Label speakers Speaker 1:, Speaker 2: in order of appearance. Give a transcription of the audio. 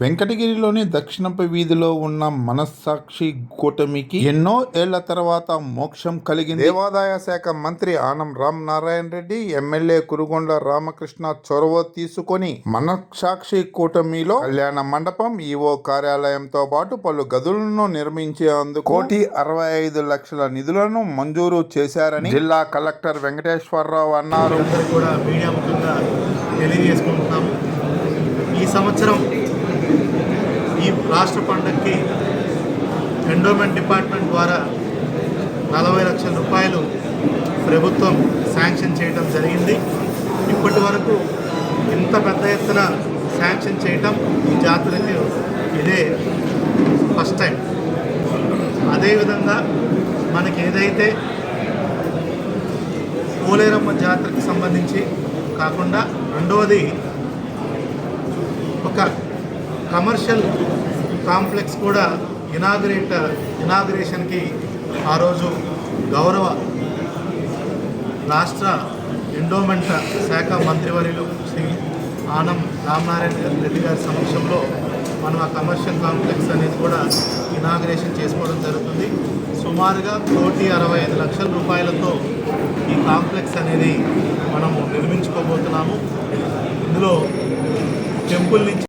Speaker 1: వెంకటగిరిలోని దక్షిణపు వీధిలో ఉన్న మనస్సాక్షి కూటమికి ఎన్నో ఏళ్ళ తర్వాత మోక్షం కలిగింది. దేవాదాయ శాఖ మంత్రి ఆనం రామ్ నారాయణ రెడ్డి ఎమ్మెల్యే కురుగొండ రామకృష్ణ చొరవ తీసుకొని మనస్సాక్షి కూటమిలో కళ్యాణ మండపం ఈవో కార్యాలయంతో పాటు పలు గదులను నిర్మించేందుకు కోటి అరవై ఐదు లక్షల నిధులను మంజూరు చేశారని జిల్లా కలెక్టర్ వెంకటేశ్వరరావు అన్నారు.
Speaker 2: కూడా మీడియా ముఖంగా తెలియజేసుకుంటున్నాము. ఈ సంవత్సరం ఈ రాష్ట్ర పండగకి ఎండోమెంట్ డిపార్ట్మెంట్ ద్వారా నలభై లక్షల రూపాయలు ప్రభుత్వం శాంక్షన్ చేయడం జరిగింది. ఇప్పటి వరకు ఇంత పెద్ద ఎత్తున శాంక్షన్ చేయటం ఈ జాతరకి ఇదే ఫస్ట్ టైం అదేవిధంగా మనకి ఏదైతే పోలేరమ్మ జాతరకి సంబంధించి కాకుండా రెండవది ఒక కమర్షియల్ కాంప్లెక్స్ కూడా ఇనాగ్రేట్ ఇనాగ్రేషన్కి ఆ రోజు గౌరవ రాష్ట్ర ఎండోమెంట్ శాఖ మంత్రివర్యులు శ్రీ ఆనం రామనారాయణ రెడ్డి గారి సమక్షంలో మనం ఆ కమర్షియల్ కాంప్లెక్స్ అనేది కూడా ఇనాగ్రేషన్ చేసుకోవడం జరుగుతుంది. సుమారుగా కోటి అరవై ఐదు లక్షల రూపాయలతో ఈ కాంప్లెక్స్ అనేది మనము నిర్మించుకోబోతున్నాము. ఇందులో టెంపుల్ నుంచి